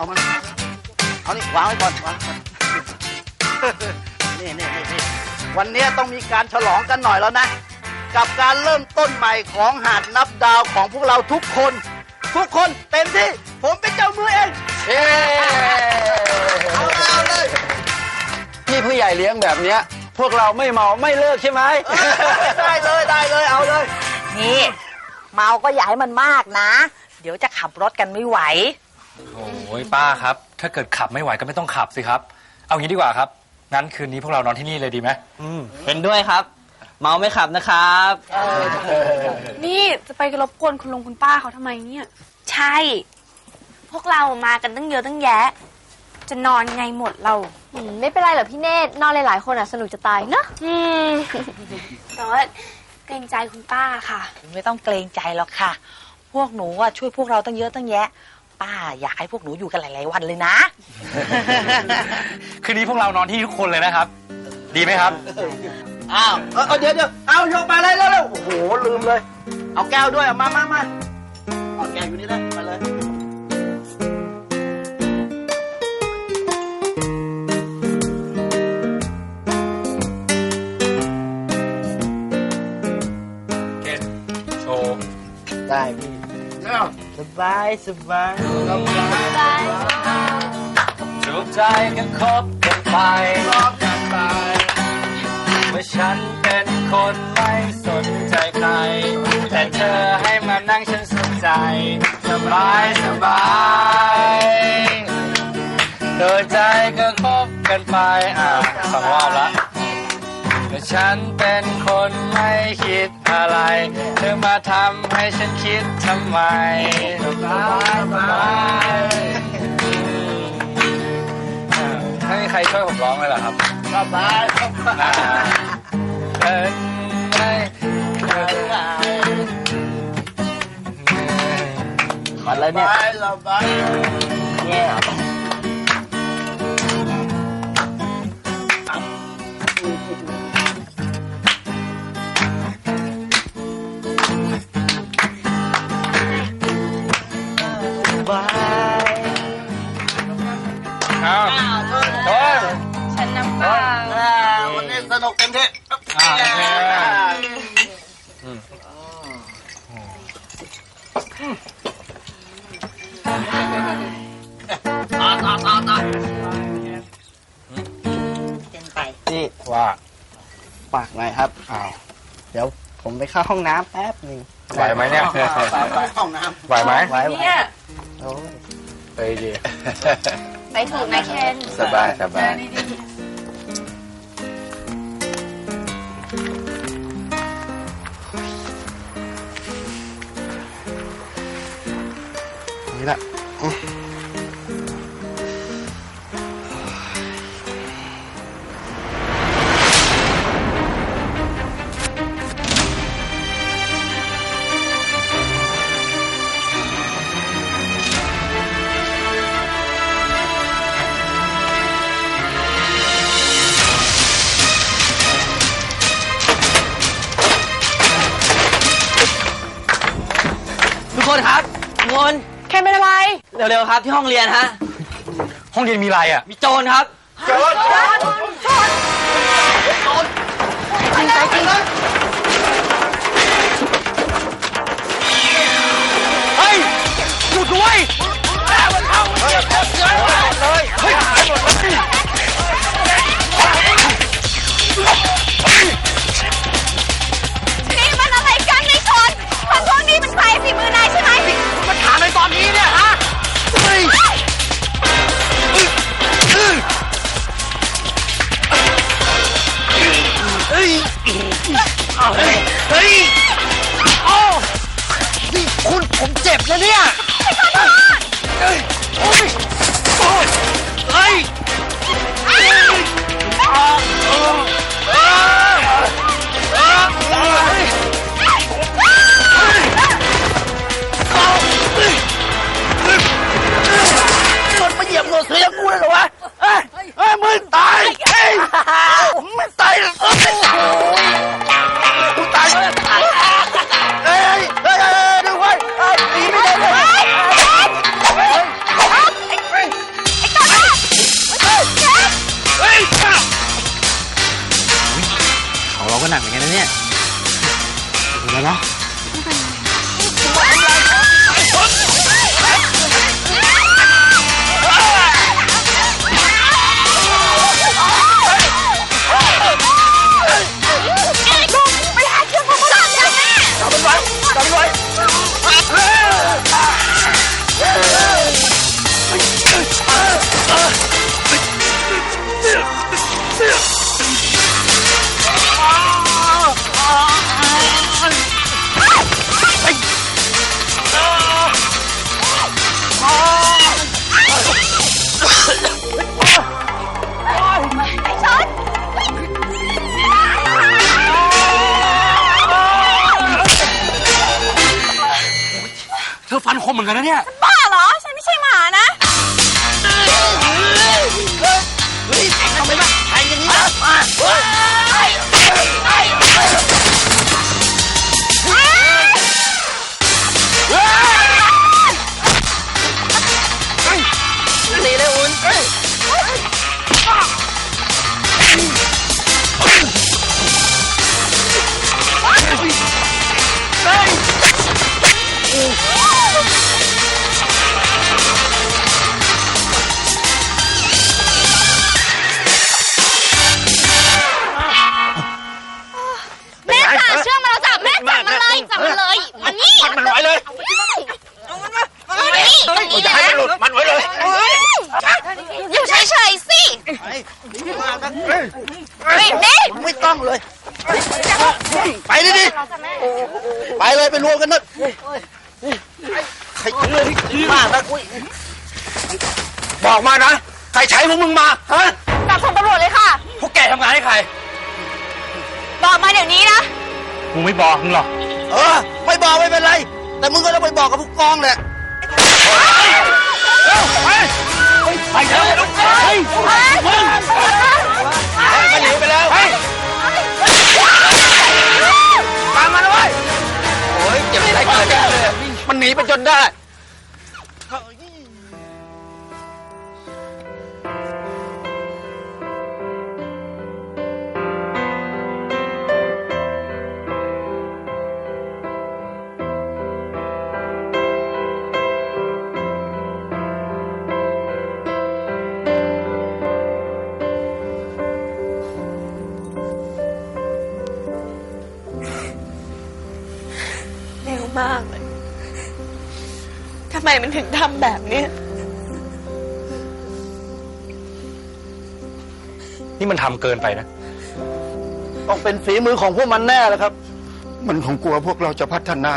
เอามันเอานี่วางไว้ก่อนวางไว้ก่อนนี่นี่นี่นี่วันนี้ต้องมีการฉลองกันหน่อยแล้วนะ กับการเริ่มต้นใหม่ของหาดนับดาวของพวกเราทุกคน ทุกคนเต็มที่ ผมเป็นเจ้ามือเองเฮ้เอาเลยเอาเลยพี่ผู้ใหญ่เลี้ยงแบบเนี้ย พวกเราไม่เมาไม่เลิกใช่ไหม ได้เลยได้เลยเอาเลย นี่ เมาก็อย่าให้มันมากนะ เดี๋ยวจะขับรถกันไม่ไหว โอ้ยป้าครับ ถ้าเกิดขับไม่ไหวก็ไม่ต้องขับสิครับ เอางี้ดีกว่าครับ งั้นคืนนี้พวกเรานอนที่นี่เลยดีไหมเป็นด้วยครับ เมาไม่ขับนะครับ นี่จะไปรบกวนคุณลุงคุณป้าเขาทำไมเนี่ย ใช่ พวกเรามากันตั้งเยอะตั้งแยะ จะนอนไงหมดเรา อืมไม่เป็นไรหรอกพี่เนตรนอนหลายๆคนอะสนุกจะตายเนอะอืมแต่ว่าเกรงใจคุณป้าค่ะ ไม่ต้องเกรงใจหรอกค่ะ พวกหนูอะช่วยพวกเราตั้งเยอะตั้งแยะ ป้า อยากให้พวกหนูอยู่กันหลาย ๆ วันเลยนะ คืนนี้พวกเรานอนที่ทุกคนเลยนะครับ ดีไหมครับ อ้าวเออเออเดี๋ยวเดี๋ยวเอายกมาเลยเร็วๆโอ้โหลืมเลย เอาแก้วด้วยเอามามามาเอาแก้วอยู่นี่เลยมาเลย เกตโชว์ ได้พี่ สบายสบายสุขใจกันคบกันไปเมื่อฉันเป็นคนไม่สนใจใคร แต่เธอให้มานั่งฉันสนใจ สบายสบายโดยใจก็คบกันไปอ่าสองรอบละ เมื่อฉันเป็นคนไม่คิดอะไร เธอมาทำให้ฉันคิดทำไมสบายสบายไม่มีใครช่วยผมร้องเลยเหรอครับสบายสบายเป็นไงมาแล้วเนี่ยสบายสบาย โอเคต่อต่อต่อต่อนี่ว่าฝากหน่อยครับ อ้าว เดี๋ยวผมไปเข้าห้องน้ำแป๊บหนึ่งไหวไหมเนี่ยไปไปห้องน้ำไหวไหมไหวไหวเนี่ยโอ้ยไปดีไปถูกนะเคนสบายสบาย ทุกคนครับทุกคน เคนเป็นอะไร เร็วๆครับที่ห้องเรียนฮะ ห้องเรียนมีอะไรอะ มีโจรครับเฮ้ยหยุดด้วยแม่มันเข้าเฮ้ย เสือย่างกูเลยเหรอวะเอ้ยเอ้ยมึงตายเอ้ยมึงตายเอ้ยมึงตายเอ้ยเอ้ยเอ้ยเอ้ยดูไว้เอ้ยตีไม่ได้เลยเอ้ยของเราก็หนักเหมือนกันนะเนี่ยดูแล้วเนาะ ไม่เป็นไร กันนะเนี่ย บ้าเหรอ ฉันไม่ใช่หมานะ เฮ้ยทำไมล่ะแทงอย่างนี้นะมาเฮ้ยตี อุ้ยบอกมานะ ใครใช้พวกมึงมา ฮะ จับส่งตำรวจเลยค่ะ พวกแกทำงานให้ใคร บอกมาเดี๋ยวนี้นะกูไม่บอกมึงหรอก เออ ไม่บอกไม่เป็นไร แต่มึงก็ต้องไปบอกกับผู้กองแหละไปเถอะลูกเฮ้ยมันหนีไปแล้วตามมาแล้วเว้ยโอ้ยเจ็บใจเกิดเลยมันหนีไปจนได้ มมันถึงทำแบบเนี้ยนี่มันทำเกินไปนะ ต้องเป็นฝีมือของพวกมันแน่แล้วครับ มันคงกลัวพวกเราจะพัฒนา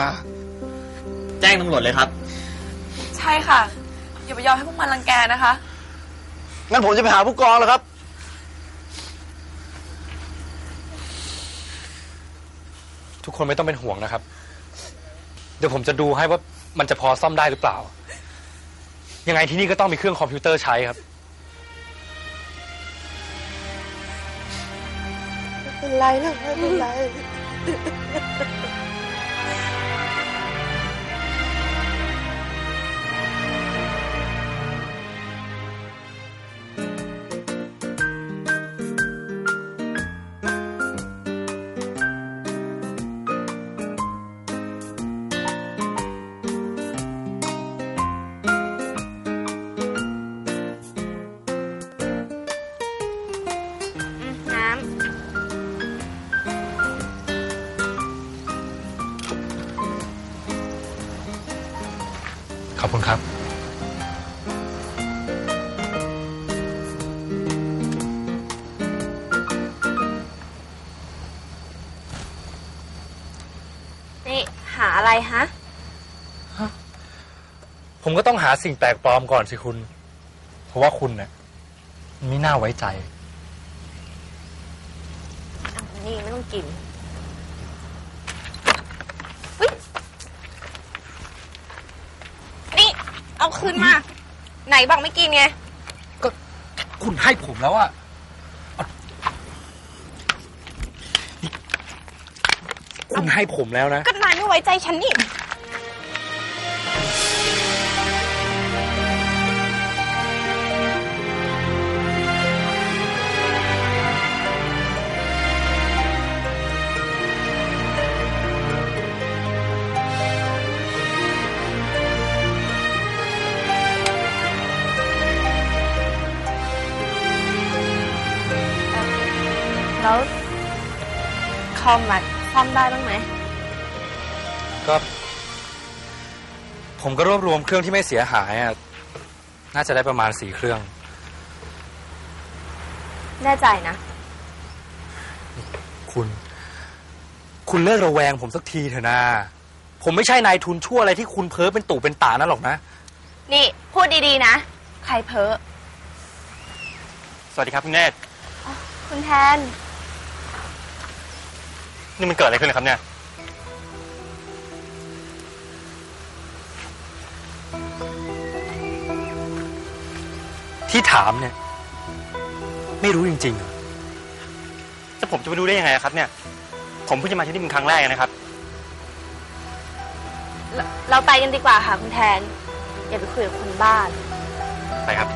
แจ้งตำรวจเลยครับ ใช่ค่ะ อย่าไปยอมให้พวกมันรังแกนะคะ งั้นผมจะไปหาผู้กองแล้วครับ ทุกคนไม่ต้องเป็นห่วงนะครับ เดี๋ยวผมจะดูให้ว่า มันจะพอซ่อมได้หรือเปล่า ยังไงที่นี่ก็ต้องมีเครื่องคอมพิวเตอร์ใช้ครับเป็นไรหรอกไม่เป็นไร ขอบคุณครับำนี่หาอะไรฮะ ผมก็ต้องหาสิ่งแปลกปลอมก่อนสิคุณ เพราะว่าคุณเนี่ยไม่น่าไว้ใจ นี่ไม่ต้องกิน นี่ เอาคืนมา ไหนบอกไม่กินไงคุณให้ผมแล้วอะนี่คุณให้ผมแล้วนะ ก็นายไม่ไว้ใจฉันนี่ แล้วคอมอะซ่อมได้บ้างไหม ก็ ผมก็รวบรวมเครื่องที่ไม่เสียหายอะน่าจะได้ประมาณสี่เครื่อง แน่ใจนะ คุณ คุณเลิกระแวงผมสักทีเถอะนะ ผมไม่ใช่นายทุนชั่วอะไรที่คุณเพ้อเป็นตู่เป็นตานั่นหรอกนะ นี่พูดดีๆนะ ใครเพ้อ สวัสดีครับคุณเนตร คุณแทน นี่มันเกิดอะไรขึ้นครับเนี่ย ที่ถามเนี่ย ไม่รู้จริงๆเหรอจะผมจะไปรู้ได้ยังไงครับ เนี่ย ผมเพิ่งจะมาที่นี่เป็นครั้งแรกนะครับ เราเราไปกันดีกว่าค่ะคุณแทน อย่าไปคุยกับคนบ้านไปครับ